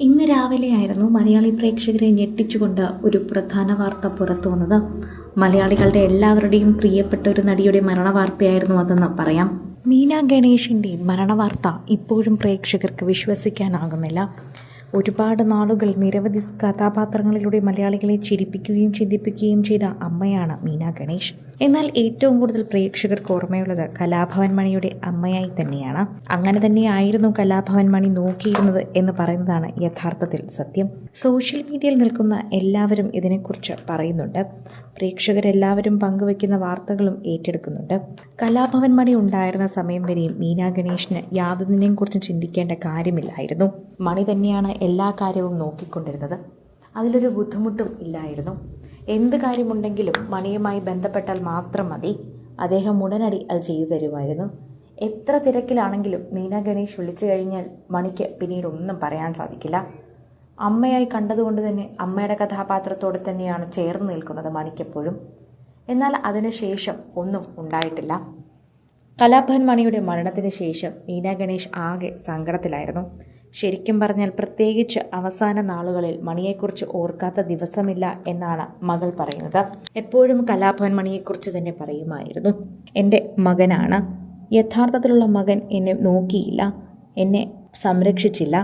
ഇന്ന് രാവിലെയായിരുന്നു മലയാളി പ്രേക്ഷകരെ ഞെട്ടിച്ചുകൊണ്ട് ഒരു പ്രധാന വാർത്ത പുറത്തു വന്നത്. മലയാളികളുടെ എല്ലാവരുടെയും പ്രിയപ്പെട്ട ഒരു നടിയുടെ മരണവാർത്തയായിരുന്നു അതെന്ന് പറയാം. മീന ഗണേഷിന്റെ മരണവാർത്ത ഇപ്പോഴും പ്രേക്ഷകർക്ക് വിശ്വസിക്കാനാകുന്നില്ല. ഒരുപാട് നാളുകൾ നിരവധി കഥാപാത്രങ്ങളിലൂടെ മലയാളികളെ ചിരിപ്പിക്കുകയും ചിന്തിപ്പിക്കുകയും ചെയ്ത അമ്മയാണ് മീന ഗണേഷ്. എന്നാൽ ഏറ്റവും കൂടുതൽ പ്രേക്ഷകർക്ക് ഓർമ്മയുള്ളത് കലാഭവൻ മണിയുടെ അമ്മയായി തന്നെയാണ്. അങ്ങനെ തന്നെയായിരുന്നു കലാഭവൻ മണി നോക്കിയിരുന്നത് എന്ന് പറയുന്നതാണ് യഥാർത്ഥത്തിൽ സത്യം. സോഷ്യൽ മീഡിയയിൽ നിൽക്കുന്ന എല്ലാവരും ഇതിനെക്കുറിച്ച് പറയുന്നുണ്ട്. പ്രേക്ഷകരെല്ലാവരും പങ്കുവെക്കുന്ന വാർത്തകളും ഏറ്റെടുക്കുന്നുണ്ട്. കലാഭവൻ മണി ഉണ്ടായിരുന്ന സമയം വരെയും മീനാ ഗണേഷിന് യാതൊന്നിനെയും കുറിച്ച് ചിന്തിക്കേണ്ട കാര്യമില്ലായിരുന്നു. മണി തന്നെയാണ് എല്ലാ കാര്യവും നോക്കിക്കൊണ്ടിരുന്നത്. അതിലൊരു ബുദ്ധിമുട്ടും ഇല്ലായിരുന്നു. എന്ത് കാര്യമുണ്ടെങ്കിലും മണിയുമായി ബന്ധപ്പെട്ടാൽ മാത്രം മതി. അദ്ദേഹം ഉടനടി അത് ചെയ്തു തരുമായിരുന്നു. എത്ര തിരക്കിലാണെങ്കിലും മീന ഗണേഷ് വിളിച്ചു കഴിഞ്ഞാൽ മണിക്ക് പിന്നീട് ഒന്നും പറയാൻ സാധിക്കില്ല. അമ്മയായി കണ്ടതുകൊണ്ട് തന്നെ അമ്മയുടെ കഥാപാത്രത്തോടെ തന്നെയാണ് ചേർന്ന് നിൽക്കുന്നത് മണിക്കെപ്പോഴും. എന്നാൽ അതിനുശേഷം ഒന്നും ഉണ്ടായിട്ടില്ല. കലാഭവൻ മണിയുടെ മരണത്തിന് ശേഷം മീന ഗണേഷ് ആകെ സങ്കടത്തിലായിരുന്നു. ശരിക്കും പറഞ്ഞാൽ പ്രത്യേകിച്ച് അവസാന നാളുകളിൽ മണിയെക്കുറിച്ച് ഓർക്കാത്ത ദിവസമില്ല എന്നാണ് മകൾ പറയുന്നത്. എപ്പോഴും കലാഭവൻ മണിയെക്കുറിച്ച് തന്നെ പറയുമായിരുന്നു. എന്റെ മകനാണ്. യഥാർത്ഥത്തിലുള്ള മകൻ എന്നെ നോക്കിയില്ല. എന്നെ സംരക്ഷിച്ചില്ല.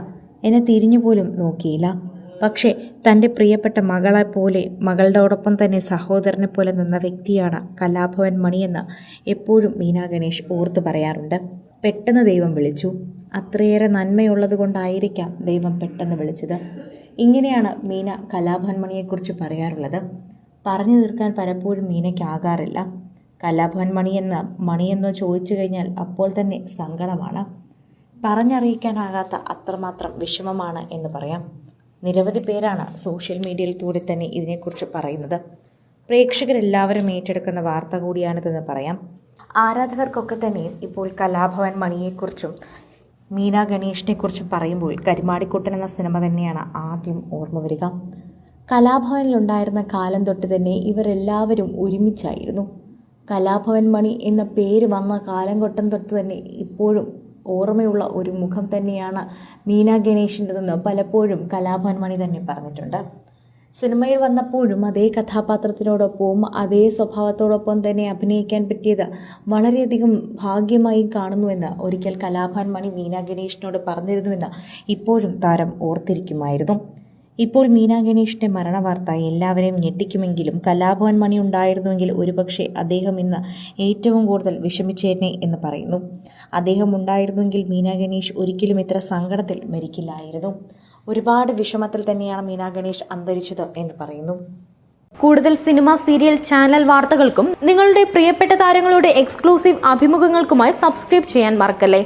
എന്നെ തിരിഞ്ഞു പോലും നോക്കിയില്ല. പക്ഷേ തന്റെ പ്രിയപ്പെട്ട മകളെ പോലെ മകളുടെയോടൊപ്പം തന്നെ സഹോദരനെ പോലെ നിന്ന വ്യക്തിയാണ് കലാഭവൻ മണിയെന്ന് എപ്പോഴും മീനാ ഗണേഷ് ഓർത്തു പറയാറുണ്ട്. പെട്ടെന്ന് ദൈവം വിളിച്ചു. അത്രയേറെ നന്മയുള്ളത് കൊണ്ടായിരിക്കാം ദൈവം പെട്ടെന്ന് വിളിച്ചത്. ഇങ്ങനെയാണ് മീന കലാഭവൻമണിയെക്കുറിച്ച് പറയാറുള്ളത്. പറഞ്ഞു തീർക്കാൻ പലപ്പോഴും മീനയ്ക്കാകാറില്ല കലാഭവൻ മണിയെന്ന് മണിയെന്നോ ചോദിച്ചു കഴിഞ്ഞാൽ അപ്പോൾ തന്നെ സങ്കടമാണ്. പറഞ്ഞറിയിക്കാനാകാത്ത അത്രമാത്രം വിഷമമാണ് എന്ന് പറയാം. നിരവധി പേരാണ് സോഷ്യൽ മീഡിയയിൽ കൂടി തന്നെ ഇതിനെക്കുറിച്ച് പറയുന്നത്. പ്രേക്ഷകരെല്ലാവരും ഏറ്റെടുക്കുന്ന വാർത്ത കൂടിയാണിതെന്ന് പറയാം. ആരാധകർക്കൊക്കെ തന്നെ ഇപ്പോൾ കലാഭവൻ മണിയെക്കുറിച്ചും മീന ഗണേഷിനെക്കുറിച്ചും പറയുമ്പോൾ കരിമാടിക്കുട്ടൻ എന്ന സിനിമ തന്നെയാണ് ആദ്യം ഓർമ്മ വരിക. കലാഭവനിലുണ്ടായിരുന്ന കാലം തൊട്ട് തന്നെ ഇവരെല്ലാവരും ഒരുമിച്ചായിരുന്നു. കലാഭവൻ മണി എന്ന പേര് വന്ന കാലം കൊട്ടം തൊട്ട് തന്നെ ഇപ്പോഴും ഓർമ്മയുള്ള ഒരു മുഖം തന്നെയാണ് മീന ഗണേഷിന്റെതെന്ന് പലപ്പോഴും കലാഭവൻ മണി തന്നെ പറഞ്ഞിട്ടുണ്ട്. സിനിമയിൽ വന്നപ്പോഴും അതേ കഥാപാത്രത്തിനോടൊപ്പവും അതേ സ്വഭാവത്തോടൊപ്പം തന്നെ അഭിനയിക്കാൻ പറ്റിയത് വളരെയധികം ഭാഗ്യമായി കാണുന്നുവെന്ന് ഒരിക്കൽ കലാഭാൻ മണി മീന ഗണേഷിനോട് പറഞ്ഞിരുന്നുവെന്ന് ഇപ്പോഴും താരം ഓർത്തിരിക്കുമായിരുന്നു. ഇപ്പോൾ മീനാ ഗണേഷിന്റെ മരണവാർത്ത എല്ലാവരെയും ഞെട്ടിക്കുമെങ്കിലും കലാഭവൻ മണി ഉണ്ടായിരുന്നുവെങ്കിൽ ഒരുപക്ഷെ അദ്ദേഹം ഇന്ന് ഏറ്റവും കൂടുതൽ വിഷമിച്ചേനെ എന്ന് പറയുന്നു. അദ്ദേഹം ഉണ്ടായിരുന്നുവെങ്കിൽ മീനാ ഗണേഷ് ഒരിക്കലും ഇത്ര സങ്കടത്തിൽ മരിക്കില്ലായിരുന്നു. ഒരുപാട് വിഷമത്തിൽ തന്നെയാണ് മീനാ ഗണേഷ് അന്തരിച്ചത് എന്ന് പറയുന്നു. കൂടുതൽ സിനിമ സീരിയൽ ചാനൽ വാർത്തകൾക്കും നിങ്ങളുടെ പ്രിയപ്പെട്ട താരങ്ങളുടെ എക്സ്ക്ലൂസീവ് അഭിമുഖങ്ങൾക്കുമായി സബ്സ്ക്രൈബ് ചെയ്യാൻ മറക്കല്ലേ?